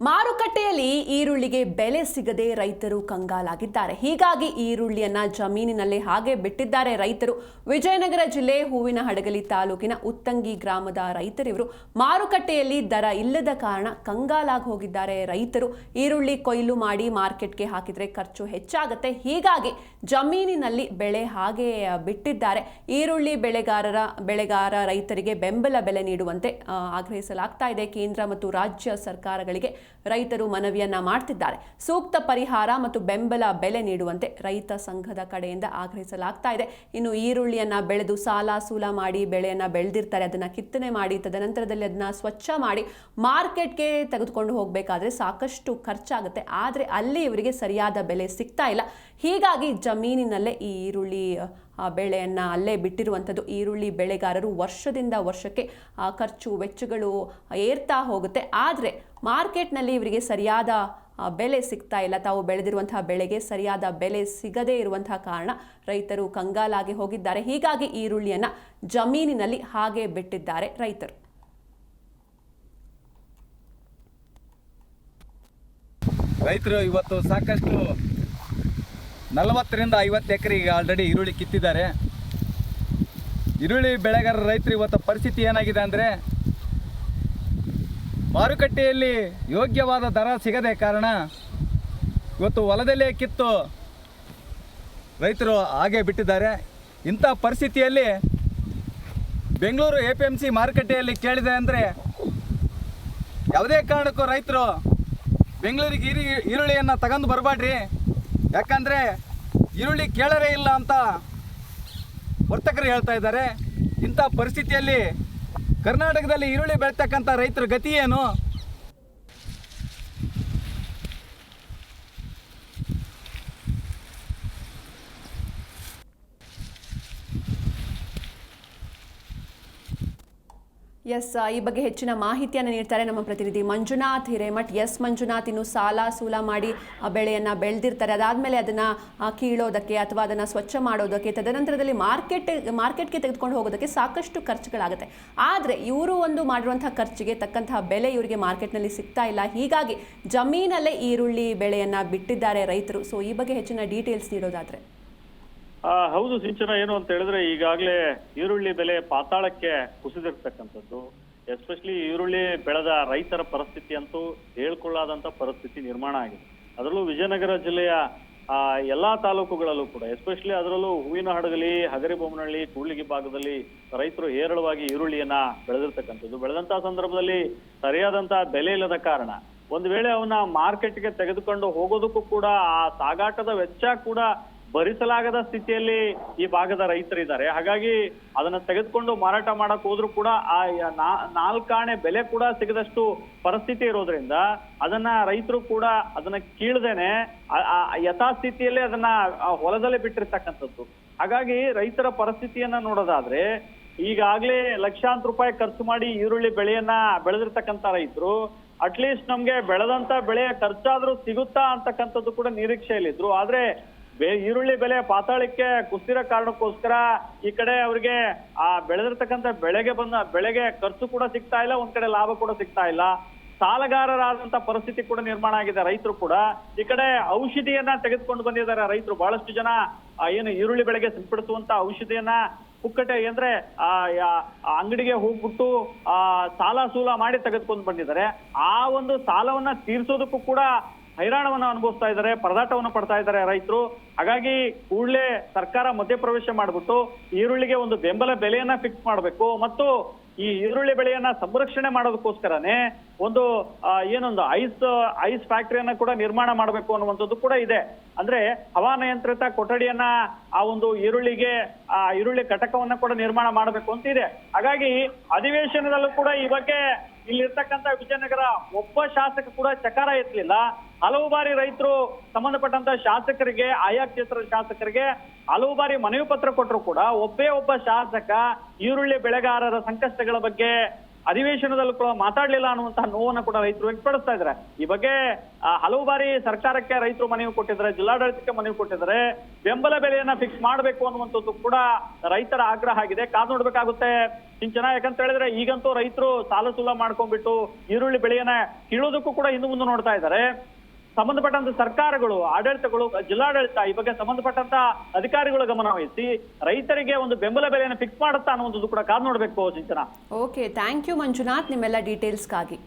ಮಾರುಕಟ್ಟೆಯಲ್ಲಿ ಈರುಳ್ಳಿಗೆ ಬೆಲೆ ಸಿಗದೆ ರೈತರು ಕಂಗಾಲಾಗಿದ್ದಾರೆ. ಹೀಗಾಗಿ ಈರುಳ್ಳಿಯನ್ನ ಜಮೀನಿನಲ್ಲಿ ಹಾಗೆ ಬಿಟ್ಟಿದ್ದಾರೆ ರೈತರು. ವಿಜಯನಗರ ಜಿಲ್ಲೆ ಹೂವಿನ ಹಡಗಲಿ ತಾಲೂಕಿನ ಉತ್ತಂಗಿ ಗ್ರಾಮದ ರೈತರಿವರು ಮಾರುಕಟ್ಟೆಯಲ್ಲಿ ದರ ಇಲ್ಲದ ಕಾರಣ ಕಂಗಾಲಾಗಿ ಹೋಗಿದ್ದಾರೆ ರೈತರು. ಈರುಳ್ಳಿ ಕೊಯ್ಲು ಮಾಡಿ ಮಾರ್ಕೆಟ್ಗೆ ಹಾಕಿದರೆ ಖರ್ಚು ಹೆಚ್ಚಾಗುತ್ತೆ. ಹೀಗಾಗಿ ಜಮೀನಿನಲ್ಲಿ ಬೆಳೆ ಹಾಗೆ ಬಿಟ್ಟಿದ್ದಾರೆ. ಈರುಳ್ಳಿ ಬೆಳೆಗಾರರ, ಬೆಳೆಗಾರ ರೈತರಿಗೆ ಬೆಂಬಲ ಬೆಲೆ ನೀಡುವಂತೆ ಆಗ್ರಹಿಸಲಾಗ್ತಾ ಇದೆ. ಕೇಂದ್ರ ಮತ್ತು ರಾಜ್ಯ ಸರ್ಕಾರಗಳಿಗೆ ರೈತರು ಮನವಿಯನ್ನ ಮಾಡ್ತಿದ್ದಾರೆ. ಸೂಕ್ತ ಪರಿಹಾರ ಮತ್ತು ಬೆಂಬಲ ಬೆಲೆ ನೀಡುವಂತೆ ರೈತ ಸಂಘದ ಕಡೆಯಿಂದ ಆಗ್ರಹಿಸಲಾಗ್ತಾ ಇದೆ. ಇನ್ನು ಈರುಳ್ಳಿಯನ್ನ ಬೆಳೆದು ಸಾಲ ಸೂಲ ಮಾಡಿ ಬೆಳೆಯನ್ನ ಬೆಳೆದಿರ್ತಾರೆ. ಅದನ್ನ ಕಿತ್ತನೆ ಮಾಡಿ ತದನಂತರದಲ್ಲಿ ಅದನ್ನ ಸ್ವಚ್ಛ ಮಾಡಿ ಮಾರ್ಕೆಟ್ಗೆ ತೆಗೆದುಕೊಂಡು ಹೋಗಬೇಕಾದ್ರೆ ಸಾಕಷ್ಟು ಖರ್ಚಾಗುತ್ತೆ. ಆದರೆ ಅಲ್ಲಿ ಇವರಿಗೆ ಸರಿಯಾದ ಬೆಲೆ ಸಿಗ್ತಾ ಇಲ್ಲ. ಹೀಗಾಗಿ ಜಮೀನಿನಲ್ಲೇ ಈ ಈರುಳ್ಳಿ ಆ, ಬೆಳೆಯನ್ನ ಅಲ್ಲೇ ಬಿಟ್ಟಿರುವಂಥದ್ದು. ಈರುಳ್ಳಿ ಬೆಳೆಗಾರರು ವರ್ಷದಿಂದ ವರ್ಷಕ್ಕೆ ಖರ್ಚು ವೆಚ್ಚಗಳು ಏರ್ತಾ ಹೋಗುತ್ತೆ. ಆದರೆ ಮಾರ್ಕೆಟ್ನಲ್ಲಿ ಇವರಿಗೆ ಸರಿಯಾದ ಬೆಲೆ ಸಿಗ್ತಾ ಇಲ್ಲ. ತಾವು ಬೆಳೆದಿರುವಂತಹ ಬೆಳೆಗೆ ಸರಿಯಾದ ಬೆಲೆ ಸಿಗದೇ ಇರುವಂತಹ ಕಾರಣ ರೈತರು ಕಂಗಾಲಾಗಿ ಹೋಗಿದ್ದಾರೆ. ಹೀಗಾಗಿ ಈರುಳ್ಳಿಯನ್ನು ಜಮೀನಿನಲ್ಲಿ ಹಾಗೆ ಬಿಟ್ಟಿದ್ದಾರೆ ರೈತರು. ರೈತರು ಇವತ್ತು ಸಾಕಷ್ಟು ನಲವತ್ತರಿಂದ ಐವತ್ತು ಈಗ ಆಲ್ರೆಡಿ ಈರುಳ್ಳಿ ಕಿತ್ತಿದ್ದಾರೆ. ಈರುಳ್ಳಿ ಬೆಳೆಗಾರ ರೈತರು ಇವತ್ತು ಪರಿಸ್ಥಿತಿ ಏನಾಗಿದೆ ಅಂದರೆ ಮಾರುಕಟ್ಟೆಯಲ್ಲಿ ಯೋಗ್ಯವಾದ ದರ ಸಿಗದೆ ಕಾರಣ ಇವತ್ತು ಹೊಲದಲ್ಲೇ ಕಿತ್ತು ರೈತರು ಹಾಗೆ ಬಿಟ್ಟಿದ್ದಾರೆ. ಇಂಥ ಪರಿಸ್ಥಿತಿಯಲ್ಲಿ Bengaluru A P M C ಮಾರುಕಟ್ಟೆಯಲ್ಲಿ ಕೇಳಿದೆ ಅಂದರೆ ಯಾವುದೇ ಕಾರಣಕ್ಕೂ ರೈತರು ಬೆಂಗಳೂರಿಗೆ ಈರಿ ಈರುಳ್ಳಿಯನ್ನು ತಗೊಂಡು ಬರಬೇಡ್ರಿ ಯಾಕಂದರೆ ಈರುಳ್ಳಿ ಕೇಳರೇ ಇಲ್ಲ ಅಂತ ವರ್ತಕರು ಹೇಳ್ತಾ ಇದ್ದಾರೆ. ಇಂಥ ಪರಿಸ್ಥಿತಿಯಲ್ಲಿ ಕರ್ನಾಟಕದಲ್ಲಿ ಈರುಳ್ಳಿ ಬೆಳೀತಕ್ಕಂಥ ರೈತರ ಗತಿ ಏನು? ಎಸ್ ಈ ಬಗ್ಗೆ ಹೆಚ್ಚಿನ ಮಾಹಿತಿಯನ್ನು ನೀಡ್ತಾರೆ ನಮ್ಮ ಪ್ರತಿನಿಧಿ ಮಂಜುನಾಥ್ ಹಿರೇಮಠ್. ಎಸ್, ಮಂಜುನಾಥ್, ಇನ್ನು ಸಾಲ ಸೂಲ ಮಾಡಿ ಬೆಳೆಯನ್ನು ಬೆಳೆದಿರ್ತಾರೆ. ಅದಾದಮೇಲೆ ಅದನ್ನು ಕೀಳೋದಕ್ಕೆ ಅಥವಾ ಅದನ್ನು ಸ್ವಚ್ಛ ಮಾಡೋದಕ್ಕೆ, ತದನಂತರದಲ್ಲಿ ಮಾರ್ಕೆಟ್, ಮಾರ್ಕೆಟ್ಗೆ ತೆಗೆದುಕೊಂಡು ಹೋಗೋದಕ್ಕೆ ಸಾಕಷ್ಟು ಖರ್ಚುಗಳಾಗುತ್ತೆ. ಆದರೆ ಇವರು ಒಂದು ಮಾಡಿರುವಂತಹ ಖರ್ಚಿಗೆ ತಕ್ಕಂತಹ ಬೆಲೆ ಇವರಿಗೆ ಮಾರ್ಕೆಟ್ನಲ್ಲಿ ಸಿಗ್ತಾ ಇಲ್ಲ. ಹೀಗಾಗಿ ಜಮೀನಲ್ಲೇ ಈರುಳ್ಳಿ ಬೆಳೆಯನ್ನು ಬಿಟ್ಟಿದ್ದಾರೆ ರೈತರು. ಸೊ ಈ ಬಗ್ಗೆ ಹೆಚ್ಚಿನ ಡೀಟೇಲ್ಸ್ ನೀಡೋದಾದರೆ. ಹೌದು ಸಿಂಚನ, ಏನು ಅಂತ ಹೇಳಿದ್ರೆ ಈಗಾಗಲೇ ಈರುಳ್ಳಿ ಬೆಲೆ ಪಾತಾಳಕ್ಕೆ ಕುಸಿದಿರ್ತಕ್ಕಂಥದ್ದು. ಎಸ್ಪೆಷಲಿ ಈರುಳ್ಳಿ ಬೆಳೆದ ರೈತರ ಪರಿಸ್ಥಿತಿ ಅಂತೂ ಹೇಳ್ಕೊಳ್ಳಾದಂಥ ಪರಿಸ್ಥಿತಿ ನಿರ್ಮಾಣ ಆಗಿದೆ. ಅದರಲ್ಲೂ ವಿಜಯನಗರ ಜಿಲ್ಲೆಯ ಎಲ್ಲಾ ತಾಲೂಕುಗಳಲ್ಲೂ ಕೂಡ, ಎಸ್ಪೆಷಲಿ ಅದರಲ್ಲೂ ಹೂವಿನ ಹಡಗಲಿ ಹಗರಿಬೊಮ್ಮನಹಳ್ಳಿ ಕೂಡ್ಲಿಗಿ ಭಾಗದಲ್ಲಿ ರೈತರು ಹೇರಳವಾಗಿ ಈರುಳ್ಳಿಯನ್ನ ಬೆಳೆದಿರ್ತಕ್ಕಂಥದ್ದು. ಬೆಳೆದಂತಹ ಸಂದರ್ಭದಲ್ಲಿ ಸರಿಯಾದಂತ ಬೆಲೆ ಇಲ್ಲದ ಕಾರಣ, ಒಂದು ವೇಳೆ ಅವನ್ನ ಮಾರ್ಕೆಟ್ಗೆ ತೆಗೆದುಕೊಂಡು ಹೋಗೋದಕ್ಕೂ ಕೂಡ, ಆ ಸಾಗಾಟದ ವೆಚ್ಚ ಕೂಡ ಭರಿಸಲಾಗದ ಸ್ಥಿತಿಯಲ್ಲಿ ಈ ಭಾಗದ ರೈತರಿದ್ದಾರೆ. ಹಾಗಾಗಿ ಅದನ್ನ ತೆಗೆದುಕೊಂಡು ಮಾರಾಟ ಮಾಡಕ್ ಹೋದ್ರು ಕೂಡ ಆ ನಾಲ್ಕಾಣೆ ಬೆಲೆ ಕೂಡ ಸಿಗದಷ್ಟು ಪರಿಸ್ಥಿತಿ ಇರೋದ್ರಿಂದ ಅದನ್ನ ರೈತರು ಕೂಡ ಅದನ್ನ ಕೀಳ್ದೇನೆ ಯಥಾಸ್ಥಿತಿಯಲ್ಲಿ ಅದನ್ನ ಹೊಲದಲ್ಲೇ ಬಿಟ್ಟಿರ್ತಕ್ಕಂಥದ್ದು. ಹಾಗಾಗಿ ರೈತರ ಪರಿಸ್ಥಿತಿಯನ್ನ ನೋಡೋದಾದ್ರೆ ಈಗಾಗ್ಲೇ ಲಕ್ಷಾಂತರ ರೂಪಾಯಿ ಖರ್ಚು ಮಾಡಿ ಈರುಳ್ಳಿ ಬೆಳೆಯನ್ನ ಬೆಳೆದಿರ್ತಕ್ಕಂಥ ರೈತರು ಅಟ್ಲೀಸ್ಟ್ ನಮ್ಗೆ ಬೆಳೆದಂತ ಬೆಳೆಯ ಖರ್ಚಾದ್ರೂ ಸಿಗುತ್ತಾ ಅಂತಕ್ಕಂಥದ್ದು ಕೂಡ ನಿರೀಕ್ಷೆಯಲ್ಲಿದ್ರು. ಆದ್ರೆ ಈರುಳ್ಳಿ ಬೆಲೆ ಪಾತಾಳಕ್ಕೆ ಕುಸಿರೋ ಕಾರಣಕ್ಕೋಸ್ಕರ ಈ ಕಡೆ ಅವ್ರಿಗೆ, ಆ, ಬೆಳೆದಿರ್ತಕ್ಕಂಥ ಬೆಳೆಗೆ ಬಂದ ಬೆಳೆಗೆ ಖರ್ಚು ಕೂಡ ಸಿಗ್ತಾ ಇಲ್ಲ, ಒಂದ್ ಕಡೆ ಲಾಭ ಕೂಡ ಸಿಗ್ತಾ ಇಲ್ಲ. ಸಾಲಗಾರರಾದಂತ ಪರಿಸ್ಥಿತಿ ಕೂಡ ನಿರ್ಮಾಣ ಆಗಿದೆ, ರೈತರು ಕೂಡ. ಈ ಕಡೆ ಔಷಧಿಯನ್ನ ತೆಗೆದುಕೊಂಡು ಬಂದಿದ್ದಾರೆ ರೈತರು. ಬಹಳಷ್ಟು ಜನ ಏನು ಈರುಳ್ಳಿ ಬೆಳೆಗೆ ಸಿಂಪಡಿಸುವಂತ ಔಷಧಿಯನ್ನ ಪುಕ್ಕಟೆ ಅಂದ್ರೆ, ಆ ಅಂಗಡಿಗೆ ಹೋಗ್ಬಿಟ್ಟು, ಆ, ಸಾಲ ಸೂಲ ಮಾಡಿ ತೆಗೆದುಕೊಂಡು ಬಂದಿದ್ದಾರೆ. ಆ ಒಂದು ಸಾಲವನ್ನ ತೀರಿಸೋದಕ್ಕೂ ಕೂಡ ಹೈರಾಣವನ್ನ ಅನುಭವಿಸ್ತಾ ಇದ್ದಾರೆ, ಪರದಾಟವನ್ನು ಪಡ್ತಾ ಇದ್ದಾರೆ ರೈತರು. ಹಾಗಾಗಿ ಕೂಡಲೇ ಸರ್ಕಾರ ಮಧ್ಯಪ್ರವೇಶ ಮಾಡಿಬಿಟ್ಟು ಈರುಳ್ಳಿಗೆ ಒಂದು ಬೆಂಬಲ ಬೆಲೆಯನ್ನ ಫಿಕ್ಸ್ ಮಾಡಬೇಕು ಮತ್ತು ಈ ಈರುಳ್ಳಿ ಬೆಳೆಯನ್ನ ಸಂರಕ್ಷಣೆ ಮಾಡೋದಕ್ಕೋಸ್ಕರನೇ ಒಂದು ಏನೊಂದು ಐಸ್ ಐಸ್ ಫ್ಯಾಕ್ಟರಿಯನ್ನ ಕೂಡ ನಿರ್ಮಾಣ ಮಾಡಬೇಕು ಅನ್ನುವಂಥದ್ದು ಕೂಡ ಇದೆ. ಅಂದ್ರೆ ಹವಾನಿಯಂತ್ರಿತ ಕೊಠಡಿಯನ್ನ ಆ ಒಂದು ಈರುಳ್ಳಿಗೆ, ಆ ಈರುಳ್ಳಿ ಘಟಕವನ್ನ ಕೂಡ ನಿರ್ಮಾಣ ಮಾಡಬೇಕು ಅಂತ ಇದೆ. ಹಾಗಾಗಿ ಅಧಿವೇಶನದಲ್ಲೂ ಕೂಡ ಈ ಬಗ್ಗೆ ಇಲ್ಲಿರ್ತಕ್ಕಂಥ ವಿಜಯನಗರ ಒಬ್ಬ ಶಾಸಕ ಕೂಡ ಚಕಾರ ಎತ್ತಲಿಲ್ಲ. ಹಲವು ಬಾರಿ ರೈತರು ಸಂಬಂಧಪಟ್ಟಂತ ಶಾಸಕರಿಗೆ ಆಯಾ ಕ್ಷೇತ್ರದ ಶಾಸಕರಿಗೆ ಹಲವು ಬಾರಿ ಮನವಿ ಪತ್ರ ಕೊಟ್ಟರು ಕೂಡ ಒಬ್ಬೇ ಒಬ್ಬ ಶಾಸಕ ಈರುಳ್ಳಿ ಬೆಳೆಗಾರರ ಸಂಕಷ್ಟಗಳ ಬಗ್ಗೆ ಅಧಿವೇಶನದಲ್ಲೂ ಕೂಡ ಮಾತಾಡ್ಲಿಲ್ಲ ಅನ್ನುವಂತಹ ನೋವನ್ನು ಕೂಡ ರೈತರು ವ್ಯಕ್ತಪಡಿಸ್ತಾ ಇದ್ದಾರೆ. ಈ ಬಗ್ಗೆ ಹಲವು ಬಾರಿ ಸರ್ಕಾರಕ್ಕೆ ರೈತರು ಮನವಿ ಕೊಟ್ಟಿದ್ದಾರೆ, ಜಿಲ್ಲಾಡಳಿತಕ್ಕೆ ಮನವಿ ಕೊಟ್ಟಿದ್ದಾರೆ. ಬೆಂಬಲ ಬೆಲೆಯನ್ನ ಫಿಕ್ಸ್ ಮಾಡಬೇಕು ಅನ್ನುವಂಥದ್ದು ಕೂಡ ರೈತರ ಆಗ್ರಹ ಆಗಿದೆ. ಕಾದು ನೋಡ್ಬೇಕಾಗುತ್ತೆ, ಸಿಂಚನ, ಯಾಕಂತ ಹೇಳಿದ್ರೆ ಈಗಂತೂ ರೈತರು ಸಾಲ ಸುಲ ಮಾಡ್ಕೊಂಡ್ಬಿಟ್ಟು ಈರುಳ್ಳಿ ಬೆಳೆಯನ್ನ ಕೀಳೋದಕ್ಕೂ ಕೂಡ ಹಿಂದೆ ಮುಂದೆ ನೋಡ್ತಾ ಇದ್ದಾರೆ. ಸಂಬಂಧಪಟ್ಟಂತ ಸರ್ಕಾರಗಳು, ಆಡಳಿತಗಳು, ಜಿಲ್ಲಾಡಳಿತ ಈ ಬಗ್ಗೆ ಸಂಬಂಧಪಟ್ಟಂತ ಅಧಿಕಾರಿಗಳ ಗಮನ ವಹಿಸಿ ರೈತರಿಗೆ ಒಂದು ಬೆಂಬಲ ಬೆಲೆಯನ್ನು ಫಿಕ್ಸ್ ಮಾಡುತ್ತಾ ಅನ್ನುವಂಥದ್ದು ಕೂಡ ಕಾದು ನೋಡ್ಬೇಕು Sinchana. Okay thank you Manjunath, ನಿಮ್ಮೆಲ್ಲ ಡೀಟೇಲ್ಸ್ಗಾಗಿ